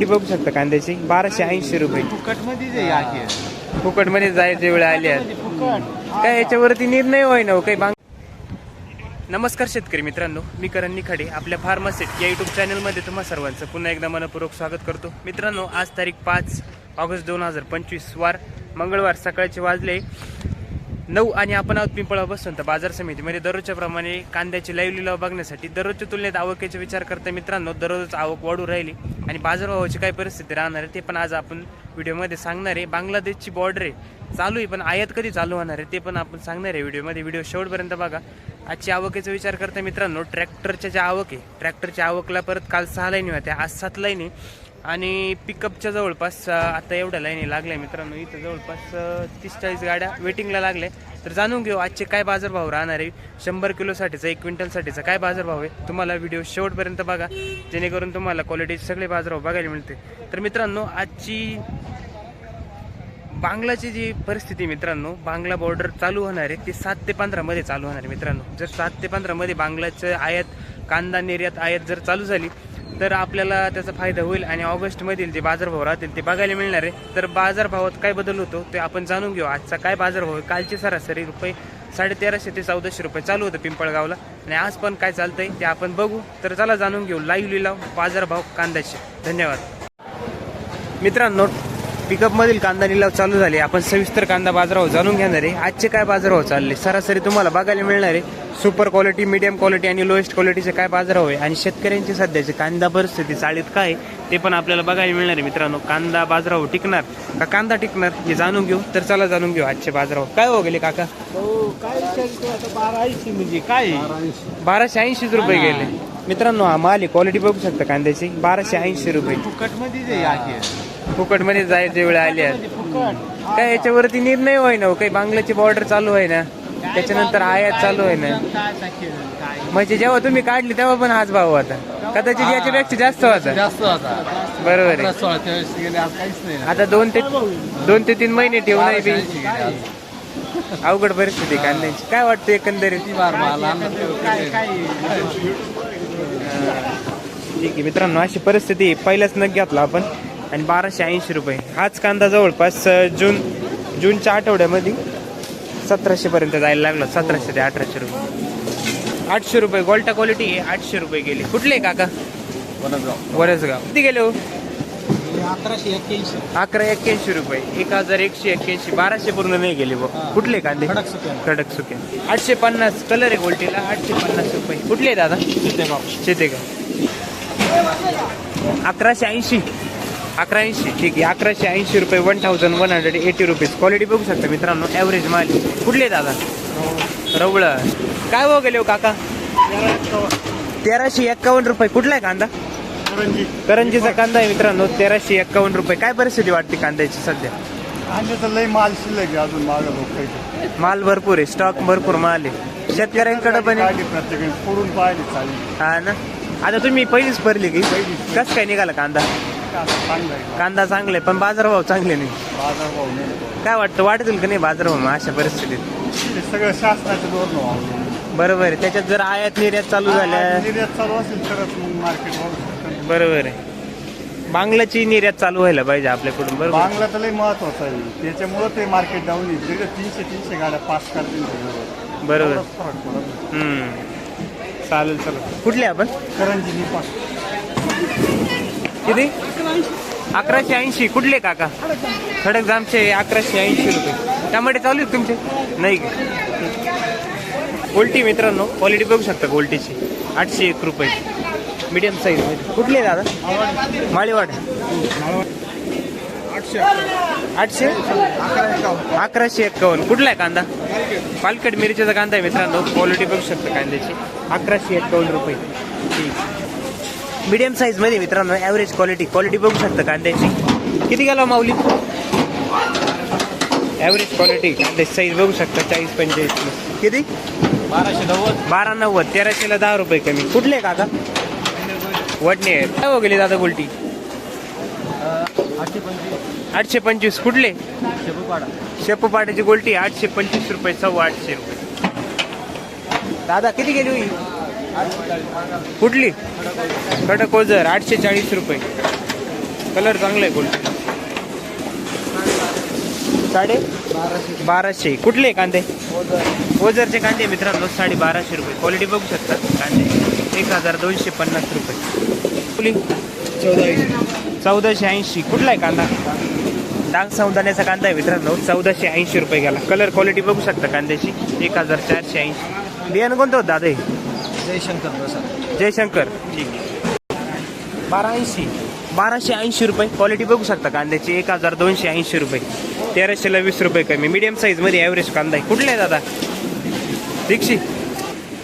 ती बघू शकता कांद्याची. बाराशे ऐंशी रुपये. फुकटमध्ये जायचे वेळ आली आहे. काय याच्यावरती निर्णय होय ना हो, काही बांग नमस्कार शेतकरी मित्रांनो मी करण निखाडे आपल्या फार्मासेट या युट्यूब चॅनलमध्ये तुम्हा सर्वांचं पुन्हा एकदा मनपूर्वक स्वागत करतो. मित्रांनो आज तारीख पाच ऑगस्ट दोन हजार पंचवीस वार मंगळवार सकाळचे वाजले. नऊ आणि आपण आहोत पिंपळा बसून तर बाजार समितीमध्ये. दररोजच्या प्रमाणे कांद्याची लाईव्ह लिलाव बघण्यासाठी दररोजच्या तुलनेत आवकेचा विचार करता मित्रांनो दररोज आवक वाढू राहिली आणि बाजारभावाची काय परिस्थिती राहणार आहे ते पण आज आपण व्हिडिओमध्ये सांगणार आहे. बांगलादेशची बॉर्डर आहे चालू आहे पण आयात कधी चालू होणार आहे ते पण आपण सांगणार आहे व्हिडिओमध्ये. व्हिडिओ शेवटपर्यंत बघा. आजची आवकेचा विचार करता मित्रांनो ट्रॅक्टरच्या ज्या आवक आहे ट्रॅक्टरच्या आवकला परत काल सहा लाईनी होत्या आज सात लाईनी आणि पिकअपच्या जवळपास आता एवढ्या लाईनी लागल्या मित्रांनो. इथं जवळपास तीस चाळीस गाड्या वेटिंगला लागल्या. तर जाणून घेऊ आजचे काय बाजारभाव राहणार आहे? शंभर किलोसाठीचा एक क्विंटलसाठीचा काय बाजारभाव आहे? तुम्हाला व्हिडिओ शेवटपर्यंत बघा. जेणेकरून तुम्हाला क्वालिटीचे सगळे बाजारभाव बघायला मिळते तर मित्रांनो आजची बांगलाची जी परिस्थिती मित्रांनो बांगला बॉर्डर चालू होणार आहे. ती सात ते पंधरामध्ये चालू होणार आहे मित्रांनो. जर सात ते पंधरामध्ये बांगलाचं आयात कांदा निर्यात आयात जर चालू झाली तर आपल्याला त्याचा फायदा होईल आणि ऑगस्टमधील जे बाजारभाव राहतील ते बघायला मिळणार आहे. तर बाजारभावात काय बदल होतो ते आपण जाणून घेऊ. आजचा काय बाजारभाव आहे? कालची सरासरी रुपये साडे तेराशे ते चौदाशे रुपये चालू होतं पिंपळगावला. आणि आज पण काय चालतंय ते आपण बघू. तर चला जाणून घेऊ. लाईव्ह लिलाव बाजारभाव कांद्याचे. धन्यवाद. मित्रांनो पिकअपमधील कांदा निलाव चालू झाले. आपण सविस्तर कांदा बाजारावर जाणून घेणार आहे. आजचे काय बाजारावर चालले? सरासरी तुम्हाला बघायला मिळणार आहे. सुपर क्वालिटी मीडियम क्वालिटी आणि लोएस्ट क्वालिटीचे काय बाजाराव आहे? आणि शेतकऱ्यांची सध्याची कांदा परिस्थिती चाळीत काय ते पण आपल्याला बघायला मिळणार आहे मित्रांनो. कांदा बाजारावर टिकणार का कांदा टिकणार हे जाणून घेऊ. तर चला जाणून घेऊ आजचे बाजारावर काय हो गेले काका? हो काय विचारतो आता? बारा ऐंशी म्हणजे काय? बाराशे ऐंशीच रुपये गेले. मित्रांनो हा माल क्वालिटी बघू शकता कांद्याची. बाराशे ऐंशी रुपये. फुकटमध्ये फुकटमध्ये जायचे वेळ आली आहे. फुकट. काय याच्यावरती निर्णय होय ना हो, काही बांगलाची बॉर्डर चालू आहे ना त्याच्यानंतर आयात चालू आहे ना काय टाकेल काय? म्हणजे जेव्हा तुम्ही काढली तेव्हा पण हाच भाव होता. कदाचित याच्यापेक्षा जास्त होता. जास्त होता. बरोबर आहे. सोळा तेवीस गेले आज काहीच नाही. ना. आता दोन ते दोन ते तीन महिने ठेवून आहे बाराशे बी. ऐंशी गेले आज. अवघड परिस्थिती आहे कांद्याची. काय वाटतं एकंदरीत? काय काय ठीक आहे मित्रांनो अशी परिस्थिती आहे. पहिलाच नग घेतला आपण. आणि बाराशे ऐंशी रुपये. हाच कांदा जवळपास जून जूनच्या आठवड्यामध्ये सतराशे पर्यंत जायला लागला. सतराशे ते अठराशे रुपये. आठशे रुपये. गोल्टा क्वालिटी आहे आठशे रुपये गेले. कुठले काका? वरसगाव किती गेले हो? अकराशे एक्क्याऐंशी. अकरा एक्क्याऐंशी रुपये. एक हजार एकशे एक्क्याऐंशी बाराशे पूर्ण नाही गेले बघ. कुठले कांदे? खडक सुकन. खडक सुके. आठशे पन्नास कलर आहे गोल्टीला आठशे पन्नास रुपये. कुठले दादा? शेते का अकराशे ऐंशी. अकरा ऐंशी. ठीक आहे. अकराशे ऐंशी रुपये one thousand one hundred eighty rupees quality बघू शकता मित्रांनो. ॲव्हरेज माल. कुठले दादा? रवळ. काय हो गेले हो काका? तेराशे एक्कावन्न रुपये. कुठला आहे कांदा? करंजीचा कांदा आहे मित्रांनो तेराशे एक्कावन्न रुपये. काय परिस्थिती वाटते कांद्याची सध्या? आणि तर लई माल शिल्लक आहे अजून मागं लोक माल भरपूर आहे स्टॉक भरपूर माल आहे. शेतकऱ्यांकडे पण आहे. प्रत्येकाने फोडून पाहिली चालेल हा ना? आता तुम्ही पहिलीच भरली की? कस काय निघाला कांदा? चांगलं आहे. कांदा चांगला आहे पण बाजारभाव चांगले नाही. बाजार भाव नाही. काय वाटतं वाटतील का नाही बाजारभाव मग अशा परिस्थितीत? हे सगळं शासनाचं धोरण बरोबर आहे त्याच्यात जर आयात निर्यात चालू झाल्या निर्यात चालू असेल तरच मग मार्केट वाढू शकतं. बरोबर आहे. बांगलाची निर्यात चालू व्हायला पाहिजे आपल्याकडून बरोबर? बांगला तर लई महत्वाचं आहे. त्याच्यामुळं ते मार्केट डाऊन तिकडे तीनशे तीनशे गाड्या पास करतील बरोबर. एवढाच फरक पडत नाही. हम्म. चालेल चालेल कुठले आपण? करंजी किती? अकराशे ऐंशी. कुठले काका? खडक जामचे अकराशे ऐंशी रुपये. टमाटे चालू आहेत तुमचे? नाही का? गोल्टी मित्रांनो क्वालिटी बघू शकता गोल्टीची आठशे एक रुपये. मीडियम साईज कुठले दादा? माळीवाड. आठशे. अकराशे एक्कावन्न. कुठला आहे कांदा? पालकट मिरचीचा कांदा आहे मित्रांनो. क्वालिटी बघू शकता कांद्याची. अकराशे एक्कावन्न रुपये. ठीक. मीडियम साईजमध्ये मित्रांनो ॲव्हरेज क्वालिटी क्वालिटी बघू शकता कांद्याची. किती गेला माऊली? ॲव्हरेज क्वालिटी कांद्याची साईज बघू शकता चाळीस पंचेचाळीस. किती? बाराशे नव्वद. बारा नव्वद. तेराशेला दहा रुपये कमी. कुठले काका? वडणे. आहेत काय हो गेले दादा गोल्टी? आठशे पंचवीस. आठशे पंचवीस. कुठले? शेपूपाडा. शेपूपाट्याची गोल्टी. आठशे पंचवीस रुपये सव्वा आठशे रुपये. दादा किती गेली होई? कुठली? कडक ओझर आठशे चाळीस रुपये. कलर चांगला आहे गोल्ड साडे? बाराशे. कुठले कांदे? ओझरचे कांदे मित्रांनो साडे बाराशे रुपये. क्वालिटी बघू शकता. कांदे. एक हजार दोनशे पन्नास रुपये. चौदाशे ऐंशी. कुठला आहे कांदा? डांग सौदाण्याचा कांदा आहे मित्रांनो. चौदाशे ऐंशी रुपये गेला. कलर क्वालिटी बघू शकता कांद्याची. एक हजार चारशे ऐंशी. बियाणं कोणतं होतं दादा? जयशंकर प्रसाद. जयशंकर. ठीक बारा ऐंशी बाराशे ऐंशी रुपये. क्वालिटी बघू शकता कांद्याची. एक हजार दोनशे ऐंशी रुपये. तेराशेला वीस रुपये कमी. मीडियम साईजमध्ये ॲव्हरेज कांदा आहे. कुठला आहे दादा? दीक्षी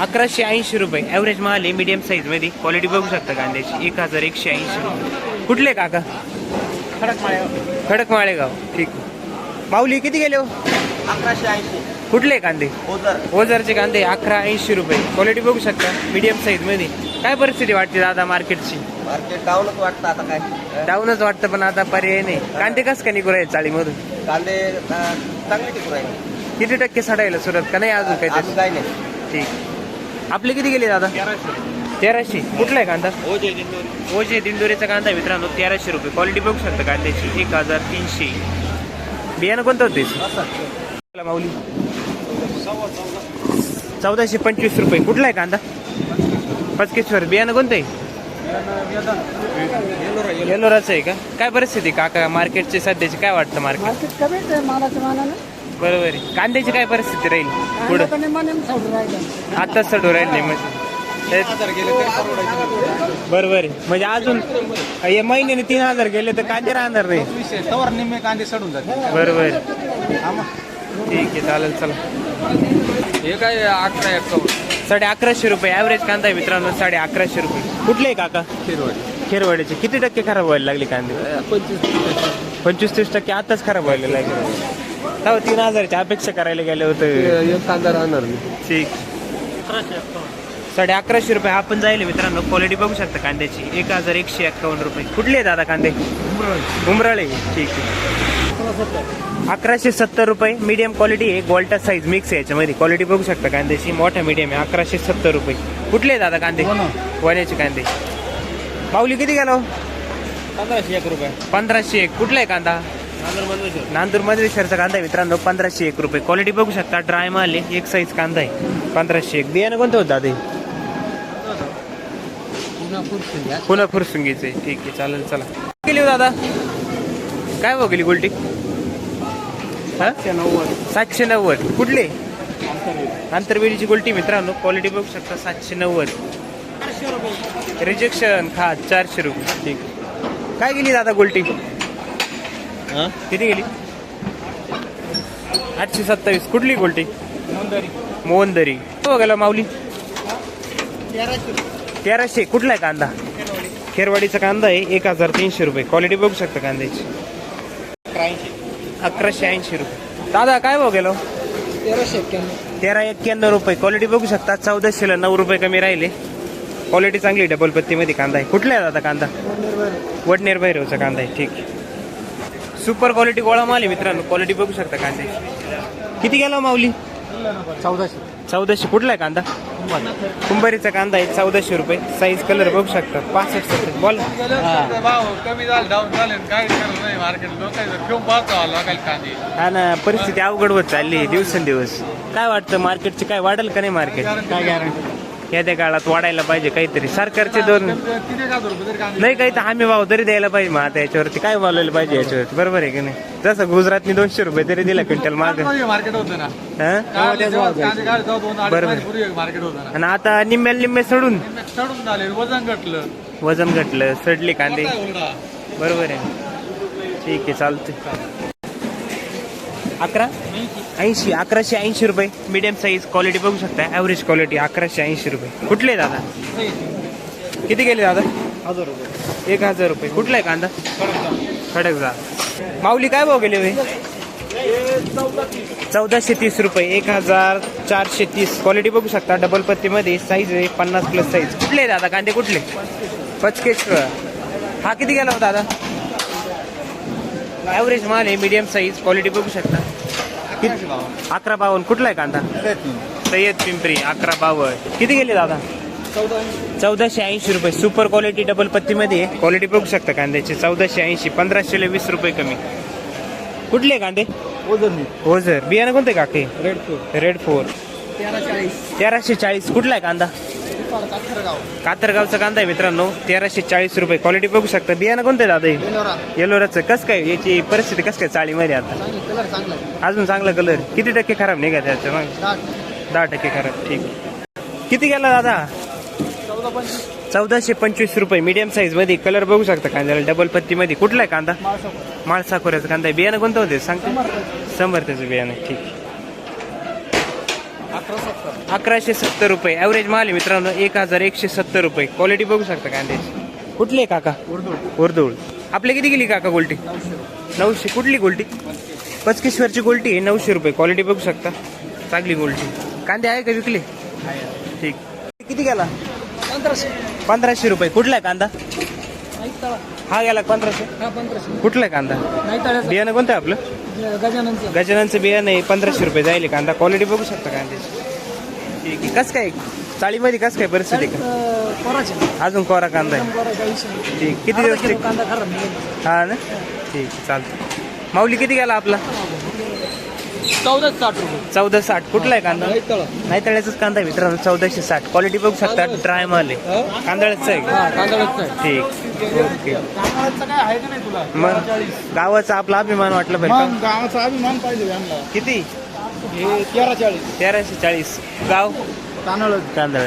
अकराशे ऐंशी रुपये. ॲव्हरेज माल आहे मीडियम साईजमध्ये क्वालिटी बघू शकता कांद्याची. एक हजार एकशे ऐंशी रुपये. कुठले काका? खडक माळ्यावर खडक माळेगाव ठीक. माऊली किती गेले हो? अकराशे ऐंशी. कुठले कांदे? ओझर. ओझरचे कांदे अकरा ऐंशी रुपये. क्वालिटी बघू शकता मीडियम साईजमध्ये काय परिस्थिती वाटते दादा मार्केटची मार्केट डाऊनच वाटतं आता काय. डाऊनच वाटतं पण आता पर्याय नाही. कांदे कस का निघू राहील चाळीमधून? कांदे चांगले टिकून राहिले. किती टक्के सडायला सुरुवात का? नाही अजून काही नाही. ठीक. आपले किती गेले दादा? तेराशे. कुठला आहे कांदा? ओजे दिंडोरीचा कांदा आहे मित्रांनो तेराशे रुपये. क्वालिटी बघू शकता कांद्याची. एक हजार तीनशे. बियाणं कोणतं होते? माऊली. चौदाशे पंचवीस रुपये. कुठला आहे कांदा? पचकेश्वर. बियाणं कोणतं आहे? येलोराचं आहे का? काय परिस्थिती काका मार्केटची सध्याची काय वाटतं मार्केट? मार्केट कमीच आहे मालाच्या मानाने बरोबर आहे. कांद्याची काय परिस्थिती राहील? पुढं? आताच चढू राहील. नाही म्हणजे ते- बरोबर आहे. म्हणजे अजून या महिन्याने तीन हजार गेले तर कांदे राहणार नाही. तवर निम्मे कांदे सडून जाते बरोबर आहे. ठीक आहे चालेल चला. हे काय अकरा साडे अकराशे रुपये. ॲव्हरेज कांदा आहे मित्रांनो साडे अकराशे रुपये. कुठले आहे काका? खेरवाडीचे. किती टक्के खराब व्हायला लागले कांदे? पंचवीस तीस टक्के आताच खराब व्हायला लागले. तेव्हा तीन हजारची अपेक्षा करायला गेले होते. एक कांदा राहणार ठीक. साडे अकराशे रुपये हा पण जाईल मित्रांनो. क्वालिटी बघू शकता कांद्याची. एक हजार एकशे एक्कावन्न रुपये. कुठले आहे दादा कांदे? उमराळे. ठीक आहे. अकराशे सत्तर रुपये. मीडियम क्वालिटी आहे. गोल्टा साईज मिक्स आहे याच्यामध्ये. क्वालिटी बघू शकता कांद्याची. मोठा मीडियम आहे. अकराशे सत्तर रुपये. कुठले आहे दादा कांदे? वण्याचे कांदे. पावली किती गेलो? पंधराशे एक रुपये. पंधराशे एक. कुठला आहे कांदा? नांदूर मधलेश्वरचा कांदा आहे. मित्रांनो पंधराशे एक रुपये. क्वालिटी बघू शकता. ड्राय माल आहे. एक साईज कांदा आहे. पंधराशे एक. बियाणं कोणतं होतं दादा हे? पुन्हा फुरसुंगीचे ठीक आहे चालेल चला. गेली हो दादा? काय भाव गेली गोल्टी सातशे नव्वद. कुठले? आंतरवेलीची गोल्टी मित्रांनो. क्वालिटी बघू शकता. सातशे नव्वद. रिजेक्शन खा चारशे रुपये. ठीक. आहे. काय गेली दादा गोल्टी किती गेली? आठशे सत्तावीस. कुठली गोल्टी? मोहनदरी हो गेला माऊली? तेराशे. कुठला आहे कांदा? खेरवाडीचा कांदा आहे. एक हजार तीनशे रुपये. क्वालिटी बघू शकता कांद्याची. अकराशे ऐंशी रुपये. दादा काय भाव गेलो तेराशे एक्क्याण्णव. तेरा एक्क्याण्णव रुपये. क्वालिटी बघू शकता. चौदाशेला नऊ रुपये कमी राहिले. क्वालिटी चांगली डबल पत्तीमध्ये कांदा आहे. कुठला आहे दादा कांदा? वडनेर भैरवचा कांदा आहे. ठीक सुपर क्वालिटी गोळा माल आहे मित्रांनो. क्वालिटी बघू शकता कांद्याची किती गेला माऊली? चौदाशे. चौदाशे. कुठला आहे कांदा? कुंभारीचा कांदा आहे चौदाशे रुपये. साईज कलर बघू शकता. पासष्ट सत्तर बोल. हा. ना परिस्थिती अवघड होत चालली आहे दिवसेंदिवस. काय वाटतं मार्केटची काय वाढेल का नाही मार्केट काय गॅरंटी येत्या काळात वाढायला पाहिजे काहीतरी. सरकारचे दोन नाही काही तर हमी भाव तरी द्यायला पाहिजे मग आता याच्यावरती. काय बोलायला पाहिजे याच्यावरती? बरोबर आहे की नाही? जसं गुजरातनी दोनशे रुपये तरी दिला क्विंटल माग. हा? बरोबर. महिन्यापूर्वी मार्केट होतं ना. आणि आता निम्म्याला निम्मे सोडून. वजन घटलं. वजन घटलं. सडले कांदे. बरोबर आहे. ठीक आहे चालतंय. अकरा? ऐंशी अकराशे ऐंशी रुपये. मीडियम साईज क्वालिटी बघू शकता. ॲव्हरेज क्वालिटी अकराशे ऐंशी रुपये. कुठले आहे दादा? किती गेले दादा? हजार रुपये एक हजार रुपये. कुठला आहे कांदा? खडक जा माऊली काय भाव गेले चौदाशे तीस रुपये. एक हजार चारशे तीस. क्वालिटी बघू शकता. डबल पत्तीमध्ये साईज आहे. पन्नास प्लस साईज कुठले आहे दादा? कांदे कुठले? पचकेच हा किती गेला होता दादा? ॲव्हरेज माल आहे. मीडियम साईज क्वालिटी बघू शकता. किती अकरा बावन्न कुठला आहे कांदा? सय्यद पिंपरी अकरा बावन्न किती गेले दादा? चौदाशे ऐंशी रुपये. सुपर क्वालिटी डबल पत्तीमध्ये आहे. क्वालिटी बघू शकता कांद्याची. चौदाशे ऐंशी पंधराशेला वीस रुपये कमी. कुठले कांदे? ओझर. ओझर बियाणं कोणते काके? रेड फोर रेड फोर तेराशे चाळीस. कुठला आहे कांदा? कातरगावचा कांदा आहे मित्रांनो. तेराशे चाळीस रुपये क्वालिटी बघू शकता. बियाणं कोणतं दादा? येलोराचं. कसं काय याची परिस्थिती कसं काय चाळीमध्ये आता? अजून चांगला कलर किती टक्के खराब निघा त्याच्या मग? दहा टक्के. खराब. ठीक किती गेला दादा? चौदाशे पंचवीस रुपये. मीडियम साईजमध्ये. कलर बघू शकता कांद्याला. डबल पत्ती मध्ये कुठला आहे कांदा? माळसाखोऱ्याचा कांदा आहे. बियाणं कोणतं होते? सांगते. समर्थ्याचं बियाणं. आहे, ठीक अकराशे सत्तर रुपये. ॲव्हरेज माल आहे मित्रांनो एक हजार एकशे सत्तर रुपये. क्वालिटी बघू शकता कांद्याची कुठली आहे काका? उर्दूळ. आपले किती गेली काका गोल्टी? नऊशे. कुठली गोल्टी? पचकेश्वरची गोल्टी आहे नऊशे रुपये. क्वालिटी बघू शकता. चांगली गोल्टी. कांदे आहे का विकले? ठीक. किती गेला? पंधराशे. पंधराशे रुपये. कुठला आहे कांदा? हा गेला पंधराशे? हा कुठला कांदा? बियाणं कोणतं आहे आपलं? गजाननचं. गजाननचं बियाणं आहे पंधराशे रुपये जाईल कांदा. क्वालिटी बघू शकता कांद्याची? ठीक आहे. कसं काय? चाळीमध्ये कसं काय परिस्थिती का? कोराचे. अजून कोरा कांदा आहे. कोराचे ऐंशी ठीक. किती दिवस टिक- कांदा खराब निघेल हा ना? ठीक चालतं माऊली किती गेला आपला? चौदा साठ रुपये. चौदा साठ. कुठला आहे कांदा? नाही तळा नाही तळ्याचाच कांदा आहे मित्रांनो. चौदाशे साठ. क्वालिटी बघू शकता. ड्राय माल आहे. कांदळाचं आहे. ठीक. ओके. मग गावाचा आपला अभिमान वाटलं पाहिजे गावाचा अभिमान पाहिजे? किती? तेरा चाळीस तेराशे चाळीस. गाव? तांदळ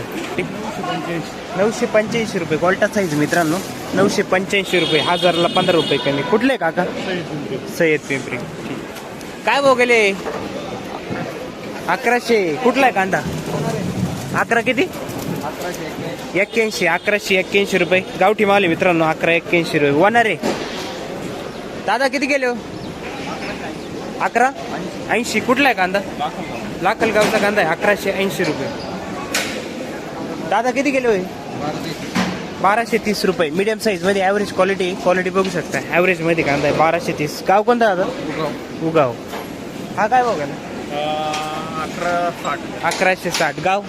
नऊशे पंच्याऐंशी रुपये. क्वालिटा साईज मित्रांनो. नऊशे पंच्याऐंशी रुपये. हजारला पंधरा रुपये कमी. कुठले काका? सय्यद पिंपरी. ठीक. काय भाव गेले अकराशे. कुठला आहे कांदा? अकरा किती? एक्क्याऐंशी. अकराशे एक्क्याऐंशी रुपये. गावठी माल मित्रांनो अकरा एक्क्याऐंशी रुपये. वनार आहे. दादा किती गेले हो? अकरा? ऐंशी. कुठला आहे कांदा? लाखल गावचा कांदा आहे. अकराशे ऐंशी रुपये. दादा किती गेले होय? बाराशे तीस रुपये. मीडियम साईजमध्ये ॲव्हरेज क्वालिटी क्वालिटी बघू शकता. ॲव्हरेजमध्ये कांदा आहे. बाराशे तीस. गाव कोणता दादा? उगाव. हा काय बघा अकरा साठ. अकराशे साठ. गाव?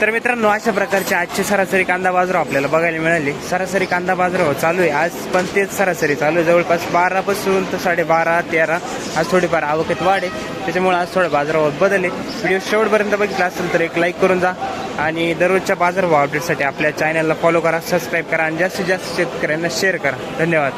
तर मित्रांनो अशा प्रकारचे आजचे सरासरी कांदा बाजार आपल्याला बघायला मिळाले. सरासरी कांदा बाजार चालू आहे. आज पण तेच सरासरी चालू आहे. जवळपास बारापासून तर साडेबारा तेरा. आज थोडीफार आवकेत वाढ आहे. त्याच्यामुळे आज थोडं बाजारावर बदल आहे. व्हिडिओ शेवटपर्यंत बघितला असेल तर एक लाईक करून जा. आणि दररोजच्या बाजारभाव अपडेटसाठी आपल्या चॅनलला फॉलो करा सबस्क्राईब करा. आणि जास्तीत जास्त शेतकऱ्यांना शेअर करा. धन्यवाद.